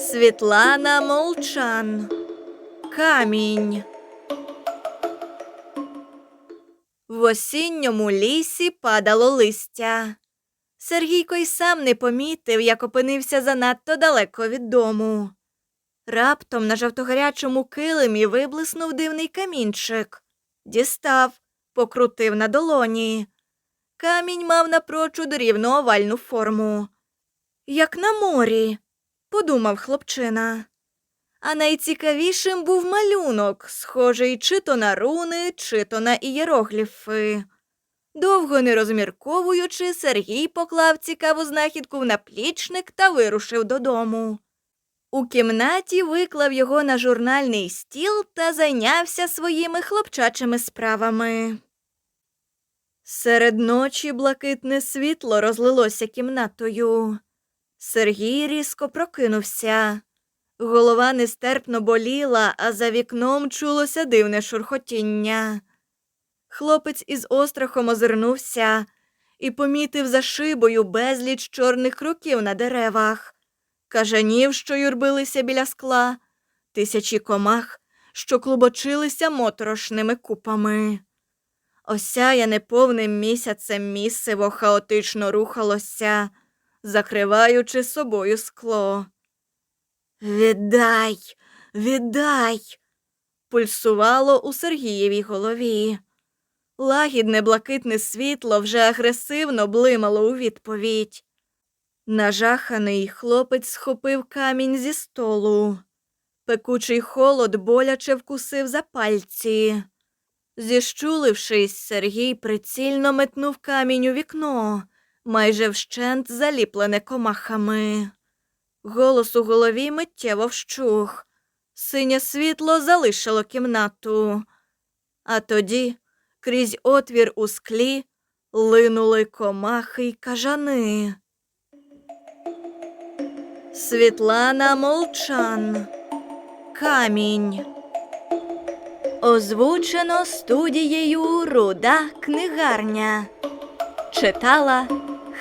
Світлана Молчан. Камінь. В осінньому лісі падало листя. Сергійко й сам не помітив, як опинився занадто далеко від дому. Раптом на жовтогарячому килимі виблиснув дивний камінчик. Дістав, покрутив на долоні. Камінь мав напрочуд рівну овальну форму. Як на морі, подумав хлопчина. А найцікавішим був малюнок, схожий чи то на руни, чи то на ієрогліфи. Довго не розмірковуючи, Сергій поклав цікаву знахідку в наплічник та вирушив додому. У кімнаті виклав його на журнальний стіл та зайнявся своїми хлопчачими справами. Серед ночі блакитне світло розлилося кімнатою. Сергій різко прокинувся. Голова нестерпно боліла, а за вікном чулося дивне шурхотіння. Хлопець із острахом озирнувся і помітив за шибою безліч чорних кроків на деревах, кажанів, що юрбилися біля скла, тисячі комах, що клубочилися моторошними купами. Осяяне повним місяцем місиво хаотично рухалося, закриваючи собою скло. Віддай, віддай. пульсувало у Сергієвій голові. Лагідне блакитне світло вже агресивно блимало у відповідь. Нажаханий хлопець схопив камінь зі столу. Пекучий холод боляче вкусив за пальці. Зіщулившись, Сергій прицільно метнув камінь у вікно, майже вщент заліплене комахами. Голос у голові миттєво вщух. Синє світло залишило кімнату. А тоді, крізь отвір у склі, линули комахи й кажани. Світлана Молчан. Камінь. Озвучено студією Руда книгарня. Читала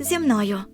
зі мною.